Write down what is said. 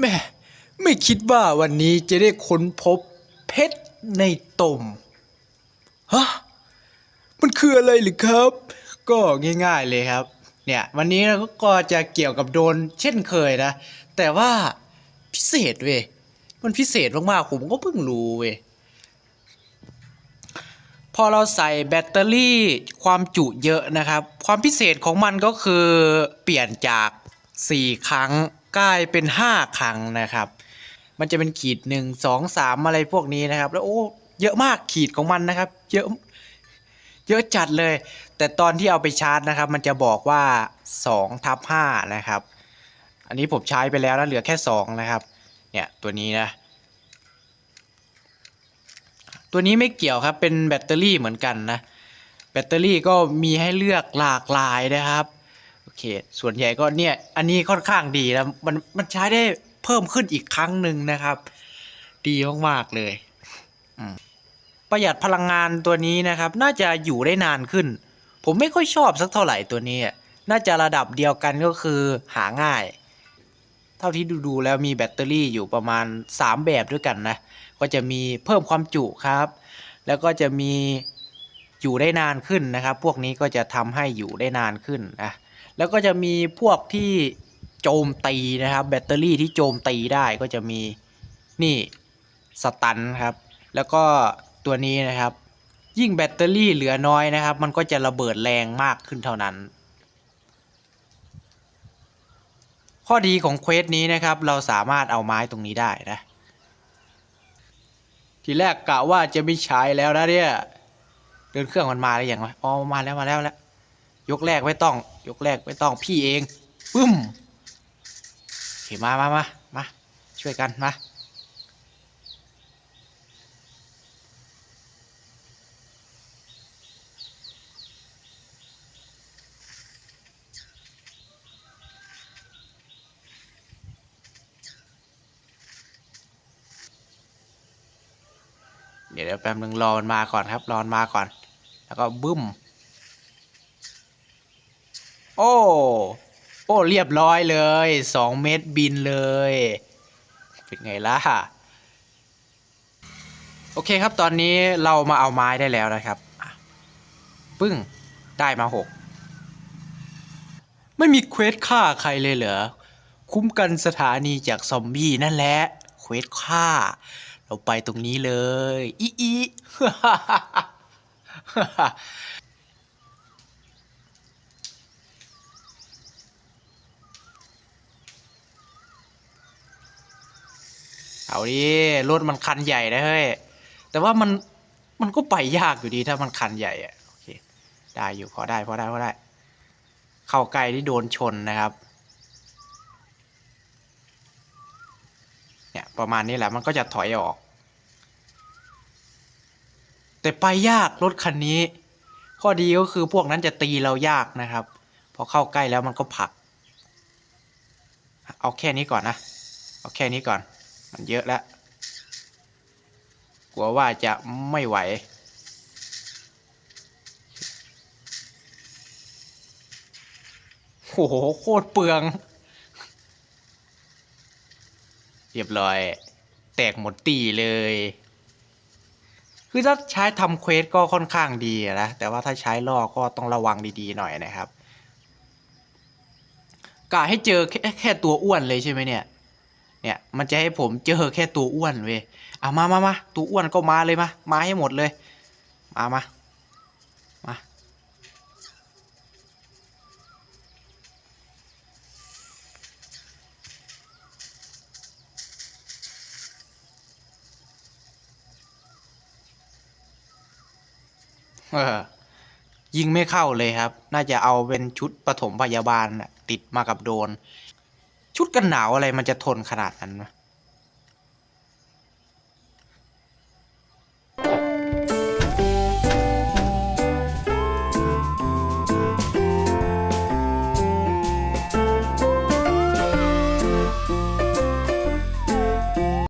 แม่ไม่คิดว่าวันนี้จะได้ค้นพบเพชรในตมฮะมันคืออะไรหรือครับ ก็ง่าย ๆเลยครับ เนี่ยวันนี้เราก็จะเกี่ยวกับโดนเช่นเคยนะ แต่ว่าพิเศษเว้ยมันพิเศษมากๆผมก็เพิ่งรู้เว้ยพอเราใส่แบตเตอรี่ความจุเยอะนะครับ ความพิเศษของมันก็คือเปลี่ยนจาก 4 ครั้ง กลายเป็น 5 ครั้งนะครับ มันจะเป็นขีด 1 2 3 อะไรพวกนี้นะครับ แล้วโอ้เยอะมากขีดของมันนะครับ เยอะเยอะจัดเลย แต่ตอนที่เอาไปชาร์จนะครับ มันจะบอกว่า2ทับ5นะครับ อันนี้ผมใช้ไปแล้วแล้วเหลือแค่ 2 นะครับ เนี่ยตัวนี้นะ ตัวนี้ไม่เกี่ยวครับเป็นแบตเตอรี่เหมือนกันนะ แบตเตอรี่ก็มีให้เลือกหลากหลายนะครับ เค ส่วนใหญ่ก็เนี่ย อันนี้ค่อนข้างดีนะมันมันใช้ได้เพิ่มขึ้นอีกครั้งหนึ่งนะครับ ดีมากๆเลยประหยัดพลังงานตัวนี้นะครับ น่าจะอยู่ได้นานขึ้น ผมไม่ค่อยชอบสักเท่าไหร่ตัวนี้ น่าจะระดับเดียวกันก็คือหาง่าย เท่าที่ดูๆแล้วมีแบตเตอรี่อยู่ประมาณ 3 แบบด้วยกันนะ ก็จะมีเพิ่มความจุครับ แล้วก็จะมีอยู่ได้นานขึ้นนะครับ พวกนี้ก็จะทำให้อยู่ได้นานขึ้นนะ แล้วก็จะมีพวกที่โจมตีนะครับ แบตเตอรี่ที่โจมตีได้ก็จะมีนี่สตันครับ แล้วก็ตัวนี้นะครับ ยิ่งแบตเตอรี่เหลือน้อยนะครับ มันก็จะระเบิดแรงมากขึ้นเท่านั้น ข้อดีของเควสนี้นะครับ เราสามารถเอาไม้ตรงนี้ได้นะ ทีแรกกะว่าจะไม่ใช้แล้วนะเนี่ยเดินเครื่องมันมาแล้อย่างไรอ๋อมาแล้วมาแล้วแล้ว ยกแรกไม่ต้อง ยกแรกไม่ต้องพี่เองปึ้มโอเคมามามามาช่วยกันมาเดี๋ยวเดี๋ยวแป๊บนึงรอมันมาก่อนครับ รอมันมาก่อน แล้วก็บึ้ม โอ้ โอ้ เรียบร้อยเลยสองเมตรบินเลย เป็นไงล่ะ โอเคครับตอนนี้เรามาเอาไม้ได้แล้วนะครับ ปึ้ง ได้มาหก ไม่มีเควสฆ่าใครเลยเหรอ คุ้มกันสถานีจากซอมบี้นั่นแหละ เควสฆ่า เราไปตรงนี้เลย อีอี เอาดิรถมันคันใหญ่นะเฮ้ย แต่ว่ามันมันก็ไปยากอยู่ดีถ้ามันคันใหญ่อะโอเค ได้อยู่พอได้พอได้พอได้ เข้าใกล้ที่โดนชนนะครับ เนี่ยประมาณนี้แหละมันก็จะถอยออก แต่ไปยากรถคันนี้ ข้อดีก็คือพวกนั้นจะตีเรายากนะครับ พอเข้าใกล้แล้วมันก็ผลัก เอาแค่นี้ก่อนนะ เอาแค่นี้ก่อน มันเยอะแล้ว กลัวว่าจะไม่ไหว โอ้โห โคตรเปลือง เรียบร้อย แตกหมดตีเลย คือถ้าใช้ทำเควสก็ค่อนข้างดีนะ แต่ว่าถ้าใช้ล่อก็ต้องระวังดีๆหน่อยนะครับกะให้เจอแค่แค่ตัวอ้วนเลยใช่ไหมเนี่ย เนี่ยมันจะให้ผมเจอแค่ตัวอ้วนเว้ยอะมามามาตัวอ้วนก็มาเลยมา มาให้หมดเลย มามามาเออยิงไม่เข้าเลยครับ น่าจะเอาเป็นชุดปฐมพยาบาลติดมากับโดน ชุดกันหนาวอะไรมันจะทนขนาดนั้นวะ